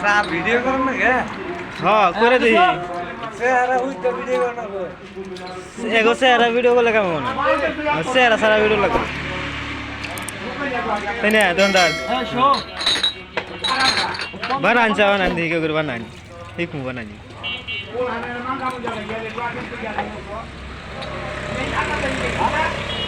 Sir video করুন না কে হ্যাঁ করে দিই। এগো স্যারা ভিডিও করলে কেমন? স্যারা সারা ভিডিও লাগে তাই না দোকানদার বানান চা বানান দিই কেউ করে বানান। শিখু বানানি আগে আসা লিও আগে দেখে আসা আগে বেরি গেল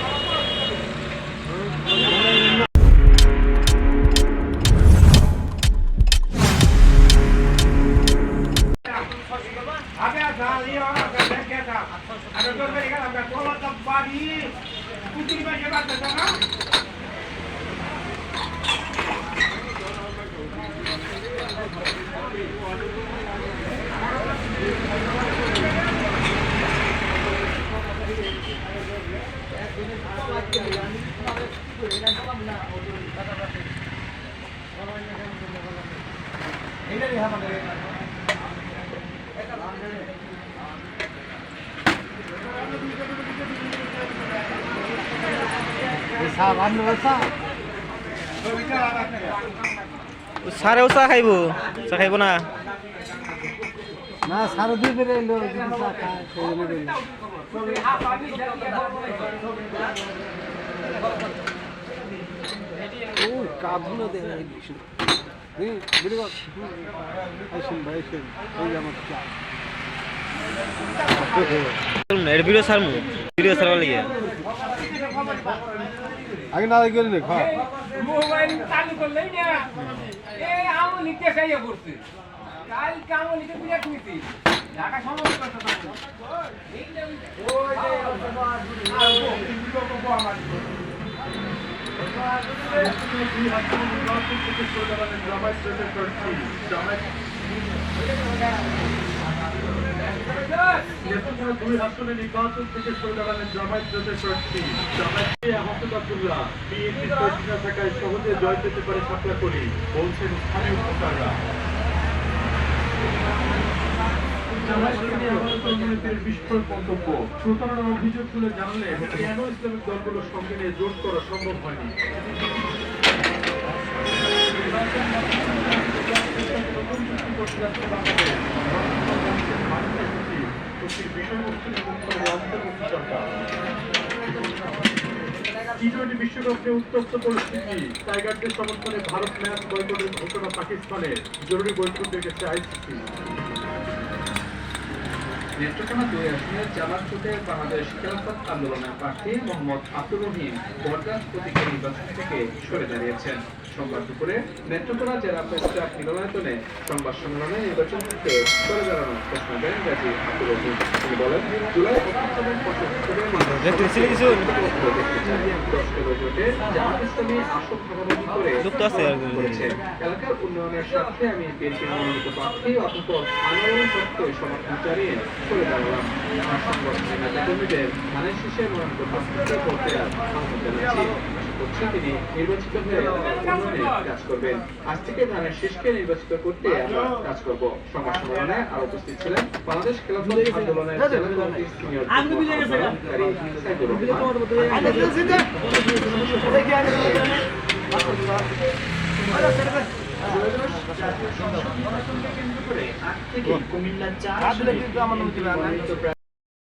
আগে তোলা তো বাড়ি কুচি বাজে বাজে না সারেও চা খাইব। চা খাইব না? না সারা দুই বেরে এলো চা খায় কাবুল দে এই ভিডিও সারমু ভিডিও সারবার লাগিয়ে আগে না গেলি রে খা। মোবাইল চালু করলেই না। এ আমল লিখতে খাইয়া করতে কাল কাম লিখতে বিরাট নীতি ঢাকা সমস্ত কথা ওই যে দুই আসনে নির্বাচন থেকে সরে দাঁড়ালেন জামায়াত জোটের প্রার্থী। জামায়াতকে আহমদ আব্দুল্লাহ বিএনপির প্রার্থী থাকায় সহজে জয় পেতে পারে সাপলাকড়ি বলছেন স্থানীয় ভোটাররা। জামায়াতকে নিয়ে আবারও তরুণীদের বিস্ফোরক মন্তব্য। প্রতারণার অভিযোগ তুলে জানালে কেন ইসলামিক দলগুলোর সঙ্গে নিয়ে জোট করা সম্ভব হয়নি। টি টোয়েন্টি উত্তপ্ত পরিস্থিতি। টাইগারদের সমর্থনে ভারত ম্যাচ বয়কটের ঘোষণা পাকিস্তানে জরুরি বৈঠক ডেকেছে আইসিসি। নেত্রকোনা দুই আসনের জোটের বাংলাদেশ খেলাফত আন্দোলনের প্রার্থী মোহাম্মদ আব্দুর রহিম বরদাস প্রতীকে নির্বাচন থেকে সরে দাঁড়িয়েছেন। সোমবার দুপুরে নেত্রকোনা জেলা প্রেস মিলনায়তনে সংবাদ সম্মেলনে নির্বাচন থেকে সরে দাঁড়ানোর ঘোষণা দেন গাজী আব্দুর রহিম। তিনি বলেন, জুলাই অভ্যুত্থানের যুক্ত আছে এলাকার উন্নয়নের স্বার্থে আমি বিএনপির মনোনীত প্রার্থী অথচ আন্দোলন সত্ত্বেও সমর্থন জানিয়ে করে দাঁড়ালাম আমার সংগঠনের নেতা ধানের শীষে মনোনীত প্রার্থীকে ভোটে আহ্বান জানাচ্ছি আশা করছি তিনি নির্বাচিত হয়ে উন্নয়নে কাজ করবেন। আজ থেকে ধানের শীষকে নির্বাচিত করতে আমরা কাজ করব। সংবাদ সম্মেলনে আর উপস্থিত ছিলেন বাংলাদেশ খেলাফত আন্দোলনের সিনিয়র আহ্বানকারী সাইদুর রহমান। কুমিল্লা চা